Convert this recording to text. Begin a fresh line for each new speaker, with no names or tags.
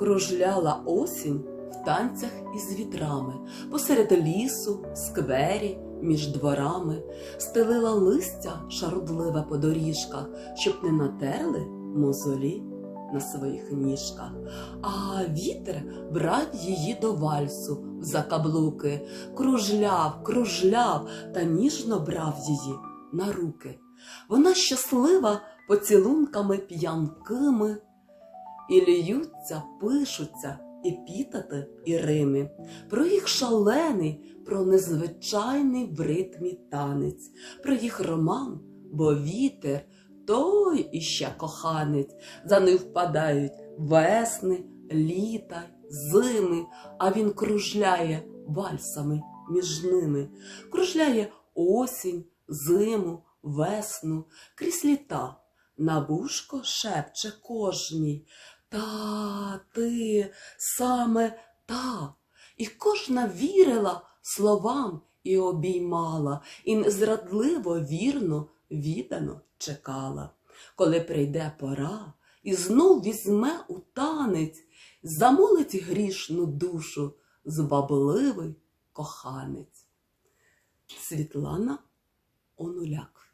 Кружляла осінь в танцях із вітрами, посеред лісу, сквері, між дворами, стелила листя шарудливе по доріжках, щоб не натерли мозолі на своїх ніжках. А вітер брав її до вальсу в закаблуки, кружляв, кружляв та ніжно брав її на руки. Вона щаслива поцілунками п'янкими, і ліються, пишуться епітети і рими, про їх шалений, про незвичайний в ритмі танець, про їх роман, бо вітер той іще коханець, за ним впадають весни, літа, зими, а він кружляє вальсами між ними, кружляє осінь, зиму, весну, крізь літа. На вушко шепче кожній. Та ти саме та. І кожна вірила словам і обіймала, і незрадливо вірно, віддано чекала. Коли прийде пора, і знов візьме у танець, замолить грішну душу, звабливий коханець. Світлана Онуляк